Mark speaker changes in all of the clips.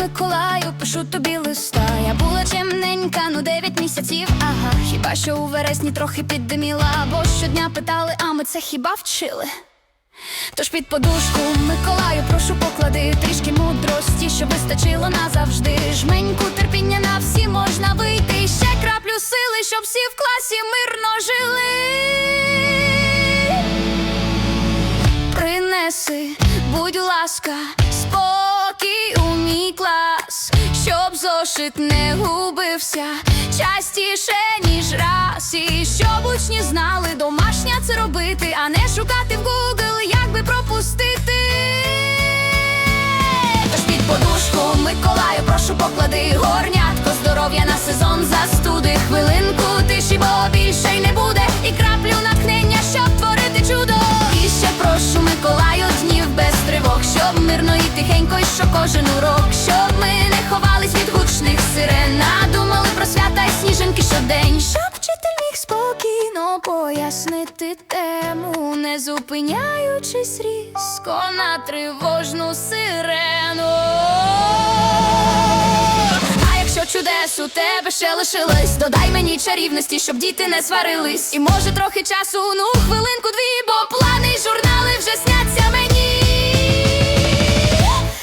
Speaker 1: Миколаю, пишу тобі листа. Я була чимненька, ну дев'ять місяців. Ага, хіба що у вересні трохи піддиміла, або щодня питали, а ми це хіба вчили? Тож під подушку Миколаю, прошу поклади трішки мудрості, щоб вистачило назавжди. Жменьку терпіння на всі можна вийти. Ще краплю сили, щоб всі в класі мирно жили. Принеси, будь ласка. Зошит не губився частіше, ніж раз. І щоб учні знали, домашня це робити, а не шукати в Google, як би пропустити. Тож під подушку Миколаю, прошу поклади горнятко, здоров'я на сезон застуди. Хвилинку тиші, бо більше й не буде. І краплю натхнення, щоб творити чудо. І ще прошу Миколаю днів без тривог, щоб мирно і тихенько, і що кожен урок, щоб ми пояснити тему, не зупиняючись різко на тривожну сирену. А якщо чудес у тебе ще лишилось, додай мені чарівності, щоб діти не сварились. І може трохи часу, ну хвилинку дві, бо плани журнали вже сняться мені.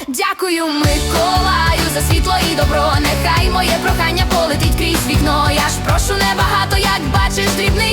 Speaker 1: Дякую, Миколаю, за світло і добро. Нехай моє прохання полетить крізь вікно. Я ж прошу небагато, як бачиш, вчителю